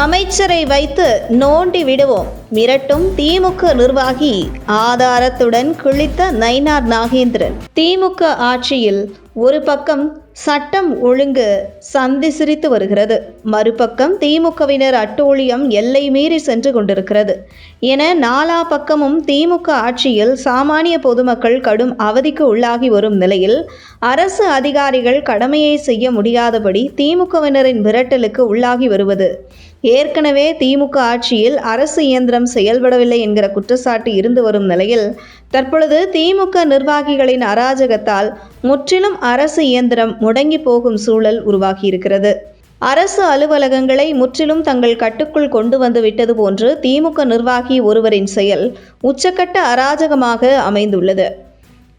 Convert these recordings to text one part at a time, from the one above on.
அமைச்சரை வைத்து நோண்டி விடுவோம். மிரட்டும் திமுக நிர்வாகி ஆதாரத்துடன் கிழித்த நயினார் நாகேந்திரன். திமுக ஆட்சியில் ஒரு பக்கம் சட்டம் ஒழுங்கு சந்தி சிரித்து வருகிறது. மறுபக்கம் திமுகவினர் அட்டூழியம் எல்லை மீறி சென்று கொண்டிருக்கிறது. என நாலா பக்கமும் திமுக ஆட்சியில் சாமானிய பொதுமக்கள் கடும் அவதிக்கு உள்ளாகி வரும் நிலையில் அரசு அதிகாரிகள் கடமையை செய்ய முடியாதபடி திமுகவினரின் விரட்டலுக்கு உள்ளாகி வருவது. ஏற்கனவே திமுக ஆட்சியில் அரசு இயந்திரம் செயல்படவில்லை என்கிற குற்றச்சாட்டு இருந்து வரும் நிலையில் தற்பொழுது திமுக நிர்வாகிகளின் அராஜகத்தால் முற்றிலும் அரசு இயந்திரம் முடங்கி போகும் சூழல் உருவாகியிருக்கிறது. அரசு அலுவலகங்களை முற்றிலும் தங்கள் கட்டுக்குள் கொண்டு வந்து விட்டது போன்று திமுக நிர்வாகி ஒருவரின் செயல் உச்சக்கட்ட அராஜகமாக அமைந்துள்ளது.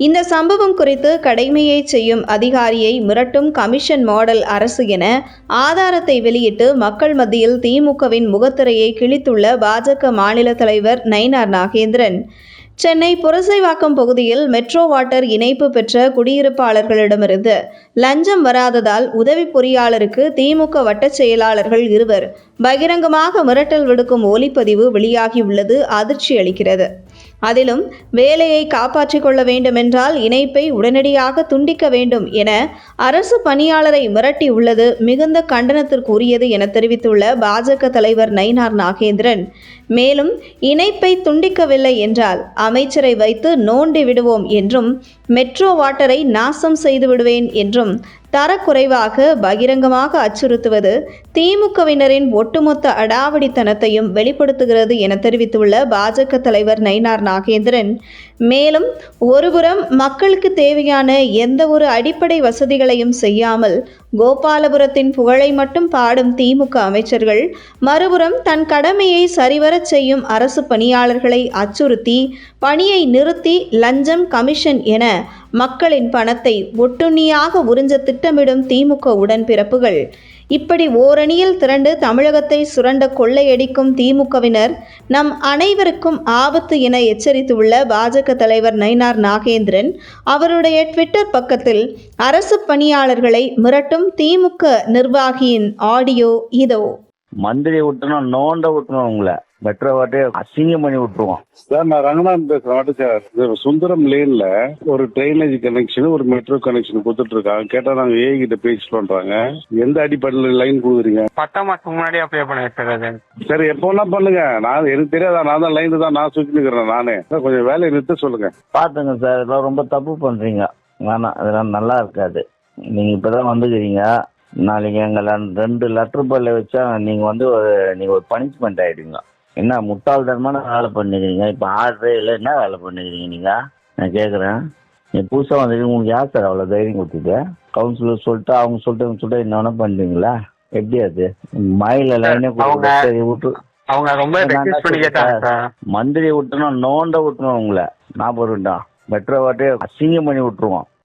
இந்த சம்பவம் குறித்து கடமையை செய்யும் அதிகாரியை மிரட்டும் கமிஷன் மாடல் அரசு என ஆதாரத்தை வெளியிட்டு மக்கள் மத்தியில் திமுகவின் முகத்திரையை கிழித்துள்ள பாஜக மாநில தலைவர் நயினார் நாகேந்திரன். சென்னை புரசைவாக்கம் பகுதியில் மெட்ரோ வாட்டர் இணைப்பு பெற்ற குடியிருப்பாளர்களிடமிருந்து லஞ்சம் வராததால் உதவி பொறியாளருக்கு திமுக வட்டச் செயலாளர்கள் இருவர். பகிரங்கமாக மிரட்டல் விடுக்கும் ஒலிப்பதிவு வெளியாகியுள்ளது அதிர்ச்சி அளிக்கிறது அதிலும் வேலையை காப்பாற்றிக் கொள்ள வேண்டுமென்றால் இணைப்பை உடனடியாக துண்டிக்க வேண்டும் என அரசு பணியாளரை மிரட்டி உள்ளது மிகுந்த கண்டனத்திற்குரியது என தெரிவித்துள்ள பாஜக தலைவர் நயினார் நாகேந்திரன். மேலும் இணைப்பை துண்டிக்கவில்லை என்றால் அமைச்சரை வைத்து நோண்டி விடுவோம் என்றும் மெட்ரோ வாட்டரை நாசம் செய்து விடுவேன் என்றும் தரக்குறைவாக பகிரங்கமாக அச்சுறுத்துவது திமுகவினரின் ஒட்டுமொத்த அடாவடித்தனத்தையும் வெளிப்படுத்துகிறது என தெரிவித்துள்ள பாஜக தலைவர் நயினார் நாகேந்திரன். மேலும் ஒருபுறம் மக்களுக்கு தேவையான எந்த ஒரு அடிப்படை வசதிகளையும் செய்யாமல் கோபாலபுரத்தின் புகழை மட்டும் பாடும் திமுக அமைச்சர்கள் மறுபுறம் தன் கடமையை சரிவரச் செய்யும் அரசு பணியாளர்களை அச்சுறுத்தி பணியை நிறுத்தி லஞ்சம் கமிஷன் என மக்களின் பணத்தை ஒட்டுண்ணியாக உறிஞ்ச திட்டமிடும் திமுக உடன்பிறப்புகள். இப்படி ஓரணியில் திரண்டு தமிழகத்தை சுரண்ட கொள்ளையடிக்கும் திமுகவினர் நம் அனைவருக்கும் ஆபத்து என எச்சரித்துள்ள பாஜக தலைவர் நயினார் நாகேந்திரன் அவருடைய ட்விட்டர் பக்கத்தில் அரசு பணியாளர்களை மிரட்டும் திமுக நிர்வாகியின் ஆடியோ இதோ. மந்திரி விட்டணும் நோண்ட விட்டணும் உங்களை. மெட்ரோ வாட்டே அசிங்கம் பண்ணி விட்டுருவோம் சார் நான் ரங்கநாதன் பேசுறேன் வாட்டு சார் இது சுந்தரம் லேன்ல ஒரு ட்ரைனேஜ் கனெக்ஷன் ஒரு மெட்ரோ கனெக்ஷன் கொடுத்துட்டு இருக்காங்க கேட்டா நாங்க ஏ கிட்ட பேசிட்டோன்றாங்க எந்த அடிப்படையில் லைன் கொடுக்குறீங்க? பத்தாம் மாசத்துக்கு முன்னாடி அப்ளை சார் சரி எப்போனா பண்ணுங்க. நான் எனக்கு தெரியாதா. நான் தான் லைன் தான் நான் சுற்றி நிற்கிறேன் நானே. சார் கொஞ்சம் வேலையை நிறுத்த சொல்லுங்க. பாத்துங்க சார் இதெல்லாம் ரொம்ப தப்பு பண்றீங்க. வேணாம் இதெல்லாம் நல்லா இருக்காது. நீங்க இப்பதான் வந்துக்கிறீங்க. நாளைக்கு எங்களை ரெண்டு லெட்டர் பல்ல வச்சா நீங்க வந்து ஒரு நீங்க ஒரு பனிஷ்மெண்ட் ஆயிடுவீங்க. என்ன முட்டாள்தனமான வேலை பண்ணிக்கிறீங்க? இப்போ ஆர்டரே இல்லை என்ன வேலை பண்ணிக்கிறீங்க நீங்க? நான் கேட்குறேன் நீ புதுசாக வந்துட்டு உங்களுக்கு யார் சார் அவ்வளோ தைரியம் கொடுத்துட்டு கவுன்சிலர் சொல்லிட்டு அவங்க சொல்லிட்டு சொல்லிட்டு என்ன வேணா பண்ணுறீங்களா எப்படி அது? மயில லைனே விட்டு. அவங்க ரொம்ப மந்திரி விட்டணும் நோண்ட விட்டுணும் உங்களை ஞாபகம் இருக்கட்டும் மெட்ரோ வாட்டே அசிங்கம் பண்ணி விட்டுருவோம்